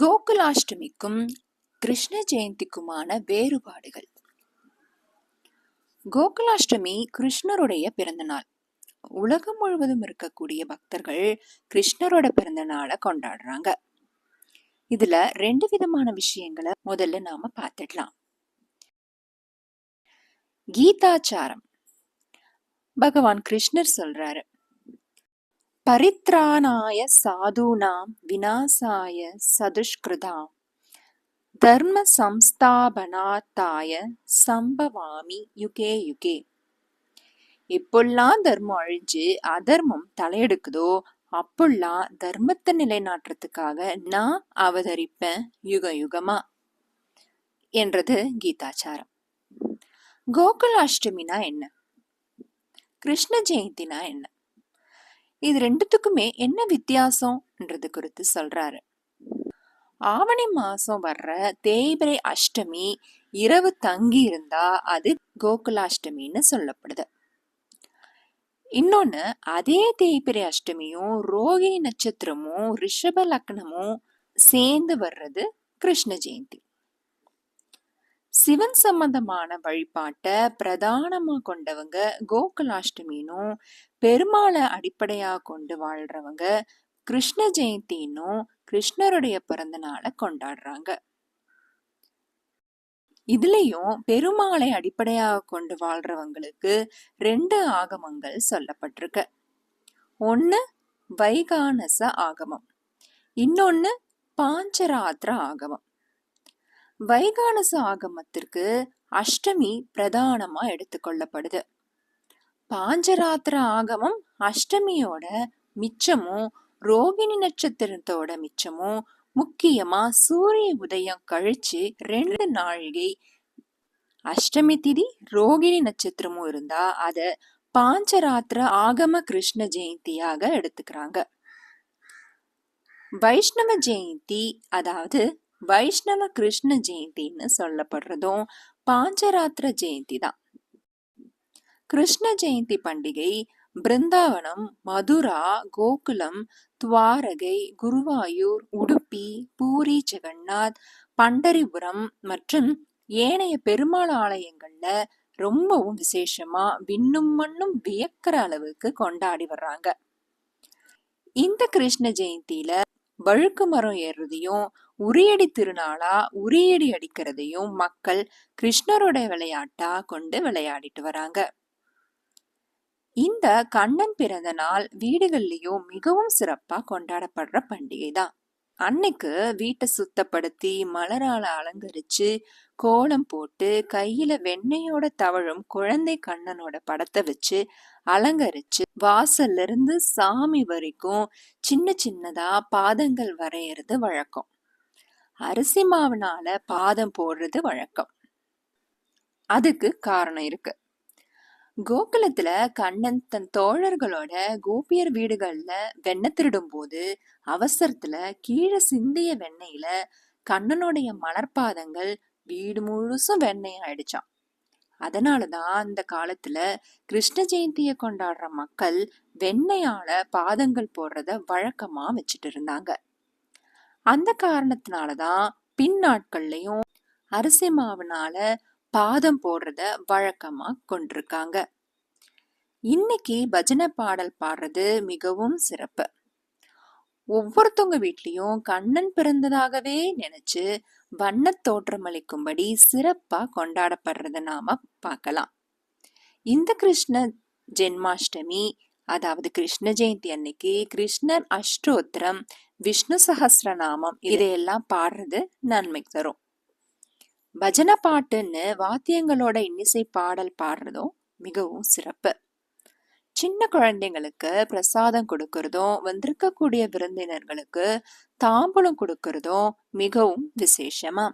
கோகுலாஷ்டமிக்கும் கிருஷ்ண ஜெயந்திக்குமான வேறுபாடுகள். கோகுலாஷ்டமி கிருஷ்ணருடைய பிறந்த நாள் உலகம் முழுவதும் இருக்கக்கூடிய பக்தர்கள் கிருஷ்ணரோட பிறந்த நாளை கொண்டாடுறாங்க. இதுல ரெண்டு விதமான விஷயங்களை முதல்ல நாம பார்த்துடலாம் கீதாச்சாரம். பகவான் கிருஷ்ணர் சொல்றாரு பரித்ராணாய சாதுனாம் விநாசாய சதுஷ்கிருதாம். தர்ம சம்ஸ்தாபனாத்தாய சம்பவாமி யுகே யுகே. எப்பெல்லாம் தர்மம் அழிஞ்சு அதர்மம் தலையெடுக்குதோ அப்பெல்லாம் தர்மத்தை நிலைநாட்டுறதுக்காக நான் அவதரிப்பேன் யுக யுகமா என்றது கீதாச்சாரம். கோகுலாஷ்டமினா என்ன? கிருஷ்ண ஜெயந்தினா என்ன? இது ரெண்டுத்துக்குமே என்ன வித்தியாசம்ன்றது குறித்து சொல்றாரு. ஆவணி மாசம் வர்ற தேய்பிரை அஷ்டமி இரவு தங்கி இருந்தா அது கோகுலாஷ்டமின்னு சொல்லப்படுது. இன்னொன்னு அதே தேய்பிரை அஷ்டமியும் ரோகிணி நட்சத்திரமும் ரிஷப லக்னமும் சேர்ந்து வர்றது கிருஷ்ண ஜெயந்தி. சிவன் சம்பந்தமான வழிபாட்டை பிரதானமாக கொண்டவங்க கோகுலாஷ்டமினும் பெருமாளை அடிப்படையாக கொண்டு வாழ்றவங்க கிருஷ்ண ஜெயந்தின்னும் கிருஷ்ணருடைய பிறந்த நாளை கொண்டாடுறாங்க. இதுலயும் பெருமாளை அடிப்படையாக கொண்டு வாழ்றவங்களுக்கு ரெண்டு ஆகமங்கள் சொல்லப்பட்டிருக்கு. ஒன்று வைகானச ஆகமம். இன்னொன்று பாஞ்சராத்திர ஆகமம். வைகானச ஆகமத்திற்கு அஷ்டமி பிரதானமா எடுத்துக்கொள்ளப்படுது பாஞ்சராத்திர ஆகமம் அஷ்டமியோட மிச்சமும் ரோகிணி நட்சத்திரத்தோட மிச்சமும் முக்கியமா சூரிய உதயம் கழிச்சு ரெண்டு நாழிகை அஷ்டமி திதி ரோகிணி நட்சத்திரமும் இருந்தா அத பாஞ்சராத்திர ஆகம கிருஷ்ண ஜெயந்தியாக எடுத்துக்கிறாங்க. வைஷ்ணவ ஜெயந்தி அதாவது வைஷ்ணவ கிருஷ்ண ஜெயந்தின்னு சொல்லப்படுறதும் பாஞ்சராத்திர ஜெயந்தி தான். கிருஷ்ண ஜெயந்தி பண்டிகை பிருந்தாவனம் மதுரா கோகுலம் துவாரகை குருவாயூர் உடுப்பி பூரி ஜெகநாத் பண்டரிபுரம் மற்றும் ஏனைய பெருமாள் ஆலயங்கள்ல ரொம்பவும் விசேஷமா விண்ணும் மண்ணும் வியக்கிற அளவுக்கு கொண்டாடி வர்றாங்க. இந்த கிருஷ்ண ஜெயந்தியில வழுக்கு மரம் ஏறுறதையும் உரியடி திருநாளா உரியடி அடிக்கிறதையும் மக்கள் கிருஷ்ணரோட விளையாட்டா கொண்டு விளையாடிட்டு வராங்க. இந்த கண்ணன் பிறந்த நாள் வீடுகள்லயும் மிகவும் சிறப்பா கொண்டாடப்படுற பண்டிகை தான் அன்னைக்கு வீட்டை சுத்தப்படுத்தி மலரால அலங்கரிச்சு கோலம் போட்டு கையில வெண்ணெயோட தவழும் குழந்தை கண்ணனோட படத்தை வச்சு அலங்கரிச்சு வாசல்ல இருந்து சாமி வரைக்கும் சின்ன சின்னதா பாதங்கள் வரையறது வழக்கம். அரிசி மாவுனால பாதம் போடுறது வழக்கம். அதுக்கு காரணம் இருக்கு. கோகுலத்துல கண்ணன் தன் தோழர்களோட கோபியர் வீடுகள்ல வெண்ணெய் திருடும் போது அவசரத்துல கீழே சிந்திய வெண்ணெயில கண்ணனுடைய மலர்பாதங்கள் வீடு முழுசும் வெண்ணெய் ஆயிடுச்சான் அதனாலதான் அந்த காலத்துல கிருஷ்ண ஜெயந்தியை கொண்டாடுற மக்கள் வெண்ணெயால பாதங்கள் போடுறத வழக்கமா வச்சுட்டு இருந்தாங்க. அந்த காரணத்தினாலதான் பின் நாட்கள்லயும் அரிசி மாவுனால பாதம் போடுறத வழக்கமா கொண்டிருக்காங்க. இன்னைக்கு பஜனை பாடல் பாடுறது மிகவும் சிறப்பு. ஒவ்வொருத்தவங்க வீட்லயும் கண்ணன் பிறந்ததாகவே நினைச்சு வண்ண தோற்றமளிக்கும்படி சிறப்பா கொண்டாடப்படுறத நாம பார்க்கலாம். இந்த கிருஷ்ண ஜென்மாஷ்டமி அதாவது கிருஷ்ண ஜெயந்தி அன்னைக்கு கிருஷ்ணர் அஷ்டோத்திரம் விஷ்ணு சகசிரநாமம் இதையெல்லாம் பாடுறது நன்மை தரும். பஜனை பாட்டுன்னு வாத்தியங்களோட இன்னிசை பாடல் பாடுறதும் மிகவும் சிறப்பு. சின்ன குழந்தைங்களுக்கு பிரசாதம் கொடுக்கறதும் வந்திருக்கக்கூடிய விருந்தினர்களுக்கு தாம்பூலம் கொடுக்கறதும் மிகவும் விசேஷமா